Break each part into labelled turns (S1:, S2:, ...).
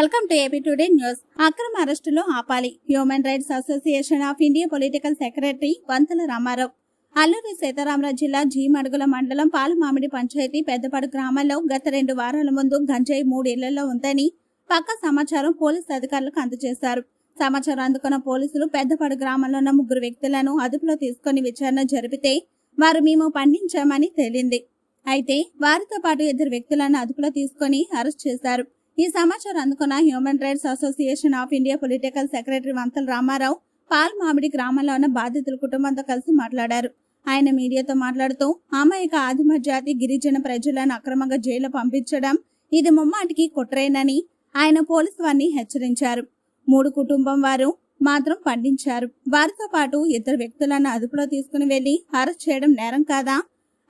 S1: Welcome to AP today news. అక్రమ అరెస్టులో ఆపాలి. Human rights association of India political secretary Vantala Ramarao. Alluri Sitaramaraju జిల్లా జీమడుగుల మండలం పాలమామిడి పంచాయతీ పెద్దపాడు గ్రామంలో గత రెండు వారాల ముందు గంజాయి మూడు ఇళ్ళలో ఉందని పక్క సమాచారం పోలీసు అధికారులకు అందజేశారు. సమాచారం అందుకున్న పోలీసులు పెద్దపాడు గ్రామంలో ఉన్న ముగ్గురు వ్యక్తులను అదుపులో తీసుకుని విచారణ జరిపితే వారు మేము పండించామని తేలింది. అయితే వారితో పాటు ఇద్దరు వ్యక్తులను అదుపులో తీసుకుని అరెస్ట్ చేశారు. ఈ సమాచారం అందుకున్న human rights association of India political secretary Vantala Ramarao Palmamidi గ్రామంలో ఉన్న బాధితుల కుటుంబంతో కలిసి మాట్లాడారు. ఆయన మీడియాతో మాట్లాడుతూ అమాయక ఆదిమ జాతి గిరిజన ప్రజలను అక్రమంగా జైలు పంపించడం ఇది ముమ్మాటికి కుట్రేనని ఆయన పోలీసు వారిని హెచ్చరించారు. మూడు కుటుంబం వారు మాత్రం పండించారు. వారితో పాటు ఇద్దరు వ్యక్తులను అదుపులో తీసుకుని వెళ్ళి అరెస్ట్ చేయడం నేరం కాదా?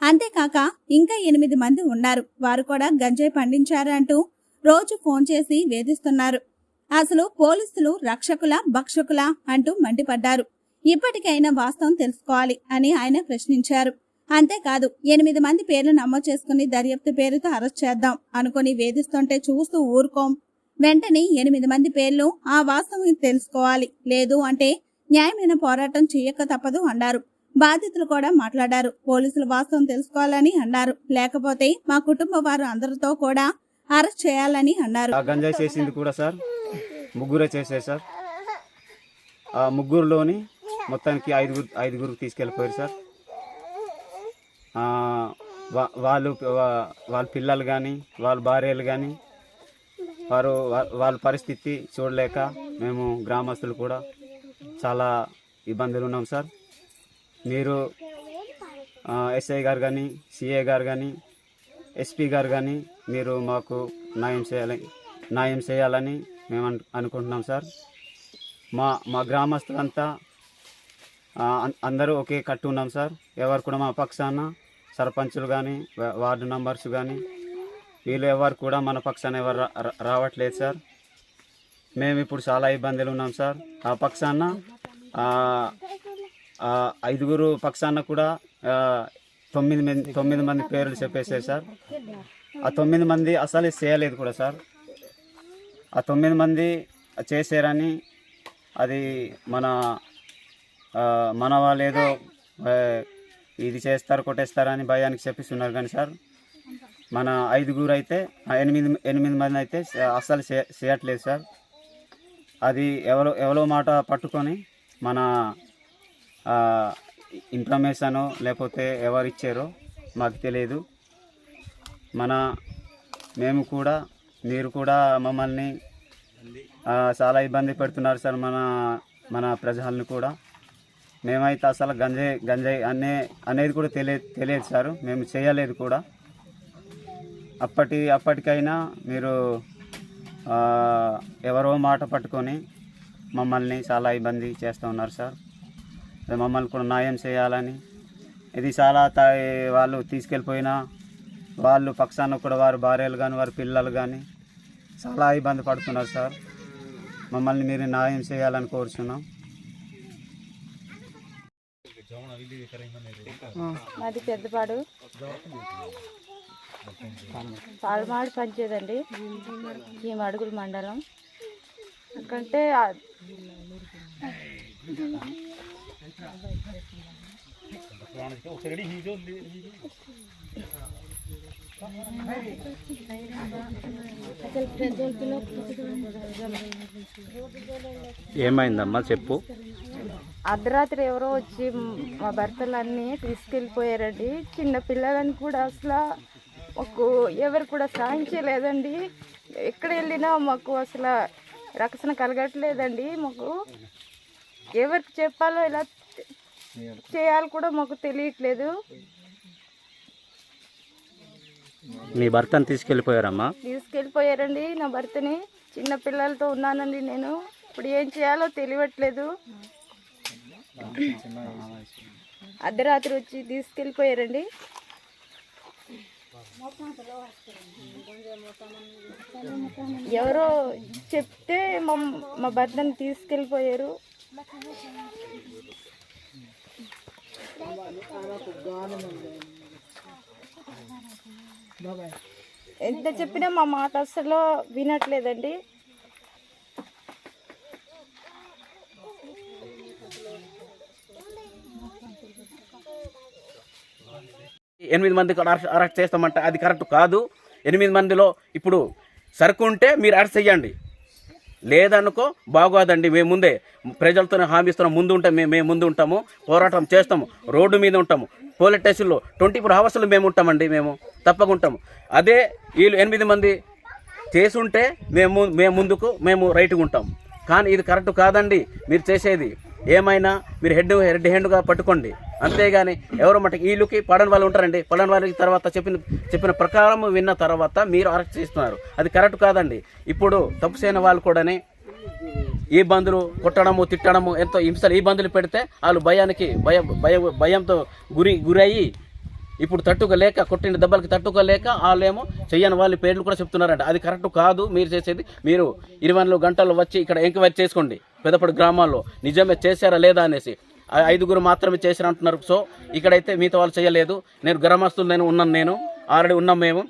S1: అంతేకాక ఇంకా ఎనిమిది మంది ఉన్నారు. వారు కూడా గంజాయి పండించారు అంటూ రోజు ఫోన్ చేసి వేధిస్తున్నారు. అసలు పోలీసులు రక్షకుల భక్షకుల అంటూ మండిపడ్డారు. ఇప్పటికైనా వాస్తవం తెలుసుకోవాలి అని ఆయన ప్రశ్నించారు. అంతేకాదు ఎనిమిది మంది పేర్లు నమోదు చేసుకుని దర్యాప్తు పేరుతో అరెస్ట్ చేద్దాం అనుకుని వేధిస్తుంటే చూస్తూ ఊరుకోం. వెంటనే ఎనిమిది మంది పేర్లు ఆ వాస్తవం తెలుసుకోవాలి లేదు అంటే న్యాయమైన పోరాటం చేయక తప్పదు అన్నారు. బాధితులు కూడా మాట్లాడారు. పోలీసులు వాస్తవం తెలుసుకోవాలని అన్నారు. లేకపోతే మా కుటుంబ వారు అందరితో కూడా అరెస్ట్ చేయాలని అన్నారు.
S2: గంజాయి చేసింది కూడా సార్. ముగ్గురే చేశారు సార్. ఆ ముగ్గురులోని మొత్తానికి ఐదుగురు ఐదుగురు తీసుకెళ్ళిపోయారు సార్. వా- వాళ్ళు వాళ్ళ పిల్లలు కానీ వాళ్ళ భార్యలు కానీ వారు వాళ్ళ పరిస్థితి చూడలేక మేము గ్రామస్తులు కూడా చాలా ఇబ్బందులు ఉన్నాం సార్. మీరు ఎస్ఐ గారు కానీ సిఏ గారు కానీ ఎస్పీ గారు కానీ మీరు మాకు న్యాయం చేయాలి న్యాయం చేయాలని మేము అనుకుంటున్నాం సార్. మా మా గ్రామస్తులంతా అందరూ ఒకే కట్టు ఉన్నాం సార్. ఎవరు కూడా మా పక్షాన సర్పంచులు కానీ వార్డు మెంబర్స్ కానీ వీళ్ళు ఎవరు కూడా మన పక్షాన ఎవరు రా- రావట్లేదు సార్. మేము ఇప్పుడు చాలా ఇబ్బందులు ఉన్నాం సార్. ఆ పక్షాన ఐదుగురు పక్షాన కూడా తొమ్మిది మంది తొమ్మిది మంది పేర్లు చెప్పేసారు సార్. ఆ తొమ్మిది మంది అసలు చేయలేదు కూడా సార్. ఆ తొమ్మిది మంది చేశారని అది మన మన వాళ్ళు ఏదో ఇది చేస్తారు కొట్టేస్తారని భయానికి చెప్పిస్తున్నారు కానీ సార్. మన ఐదుగురు అయితే ఎనిమిది ఎనిమిది మంది అయితే అస్సలు చేయట్లేదు సార్. అది ఎవరో ఎవరో మాట పట్టుకొని మన ఇన్ఫర్మేషను లేకపోతే ఎవరు ఇచ్చారో మాకు తెలియదు. మన మేము కూడా మీరు కూడా మమ్మల్ని చాలా ఇబ్బంది పెడుతున్నారు సార్ మన మన ప్రజలను కూడా. మేమైతే అసలు గంజాయి గంజాయి అనే అనేది కూడా తెలియ తెలియదు సార్. మేము చేయలేదు కూడా. అప్పటి అప్పటికైనా మీరు ఎవరో మాట పట్టుకొని మమ్మల్ని చాలా ఇబ్బంది చేస్తూ ఉన్నారు సార్. మమ్మల్ని కూడా న్యాయం చేయాలని. ఇది చాలా వాళ్ళు తీసుకెళ్ళిపోయినా వాళ్ళు పక్షాన కూడా వారి భార్యలు కానీ వారి పిల్లలు కానీ చాలా ఇబ్బంది పడుతున్నారు సార్. మమ్మల్ని మీరు న్యాయం చేయాలని కోరుచున్నాం.
S3: మాది పెద్దపాడు. పాలమాడు పంచేదండి. ఈ మడుగుల మండలం. ఎందుకంటే ఆ-
S4: ఏమైందమ్మా చెప్పు.
S3: అర్ధరాత్రి ఎవరో వచ్చి మా భర్తలన్నీ తీసుకెళ్ళిపోయారండి. చిన్న పిల్లలని కూడా అసలు మాకు ఎవరు కూడా సాయం చేయలేదండి. ఎక్కడ వెళ్ళినా మాకు అసలు రక్షణ కలగట్లేదండి మాకు. ఎవరికి చెప్పాలో ఎలా చేయాలో కూడా మాకు తెలియట్లేదు.
S4: మీ భర్తను తీసుకెళ్ళిపోయారమ్మా?
S3: తీసుకెళ్ళిపోయారండి. నా భర్తని చిన్న పిల్లలతో ఉన్నానండి నేను. ఇప్పుడు ఏం చేయాలో తెలియట్లేదు. అర్ధరాత్రి వచ్చి తీసుకెళ్ళిపోయారండి. ఎవరో చెప్తే మా మా భర్తని తీసుకెళ్ళిపోయారు. ఎంత చెప్పినా మా మాట అసలు వినట్లేదండి.
S4: ఎనిమిది మంది అరెస్ట్ చేస్తామంటే అది కరెక్ట్ కాదు. ఎనిమిది మందిలో ఇప్పుడు సరుకు ఉంటే మీరు అరెస్ట్ చేయండి. లేదనుకో బాగోదండి మేము ముందే ప్రజలతోనే హామీ ఇస్తున్నాం ముందు ఉంటాం మేము మేము ముందు ఉంటాము పోరాటం చేస్తాము రోడ్డు మీద ఉంటాము పోలీస్ స్టేషన్లో ట్వంటీ ఫోర్ అవర్స్లో మేము ఉంటామండి మేము తప్పకుండా అదే వీళ్ళు ఎనిమిది మంది చేసుంటే మేము మేము ముందుకు మేము రైట్గా ఉంటాం. కానీ ఇది కరెక్ట్ కాదండి మీరు చేసేది. ఏమైనా మీరు హెడ్ హెడ్ హ్యాండ్గా పట్టుకోండి. అంతేగాని ఎవరో మటుకు వీళ్ళకి పడని వాళ్ళు ఉంటారండి. పడని వాళ్ళకి తర్వాత చెప్పిన చెప్పిన ప్రకారం విన్న తర్వాత మీరు అరెస్ట్ చేస్తున్నారు. అది కరెక్ట్ కాదండి. ఇప్పుడు తప్పు చేయని వాళ్ళు కూడానే ఈ బంధులు కొట్టడము తిట్టడము ఎంతో హింసలు ఈ బంధులు పెడితే వాళ్ళు భయానికి భయ భయ భయంతో గురి గురయ్యి ఇప్పుడు తట్టుకోలేక కొట్టిన దెబ్బలకి తట్టుకోలేక వాళ్ళేమో చెయ్యని వాళ్ళ పేర్లు కూడా చెప్తున్నారంట. అది కరెక్ట్ కాదు. మీరు చేసేది మీరు ఇరవై నాలుగు గంటలు వచ్చి ఇక్కడ ఎంక్వైరీ చేసుకోండి. పెద్దపడి గ్రామాల్లో. నిజమే చేశారా లేదా అనేసి. ఐదుగురు మాత్రమే చేసిన అంటున్నారు సో ఇక్కడైతే మిగతా వాళ్ళు చేయలేదు. నేను గ్రామస్తులు నేను ఉన్నాను నేను. ఆల్రెడీ ఉన్నాం మేము.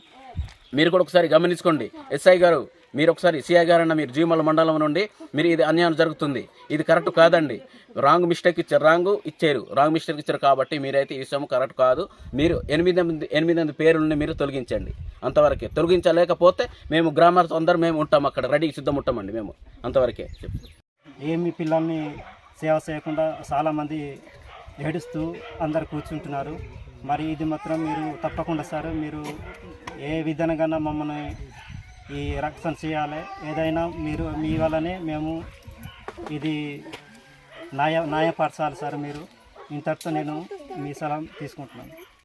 S4: మీరు కూడా ఒకసారి గమనించుకోండి. ఎస్ఐ గారు మీరు ఒకసారి సిఐ గారు అన్న మీరు జీమల మండలం నుండి మీరు ఇది అన్యాయం జరుగుతుంది. ఇది కరెక్ట్ కాదండి. రాంగ్ మిస్టేక్ ఇచ్చారు. రాంగ్ ఇచ్చారు. రాంగ్ మిస్టేక్ ఇచ్చారు కాబట్టి మీరైతే ఈ విషయం కరెక్ట్ కాదు. మీరు ఎనిమిది మంది ఎనిమిది మంది పేరుల్ని మీరు తొలగించండి. అంతవరకే. తొలగించలేకపోతే మేము గ్రామర్స్ అందరం మేము ఉంటాం అక్కడ. రెడీకి సిద్ధం ఉంటామండి మేము. అంతవరకే.
S5: ఏమి పిల్లల్ని సేవ చేయకుండా చాలామంది ఏడుస్తూ అందరు కూర్చుంటున్నారు. మరి ఇది మాత్రం మీరు తప్పకుండా సార్ మీరు ఏ విధంగా మమ్మల్ని ఈ రక్షణ చేయాలి. ఏదైనా మీరు మీ వల్లనే మేము ఇది న్యాయ న్యాయపరచాలి సార్ మీరు. ఇంతటితో నేను మీ సలహా తీసుకుంటున్నాను.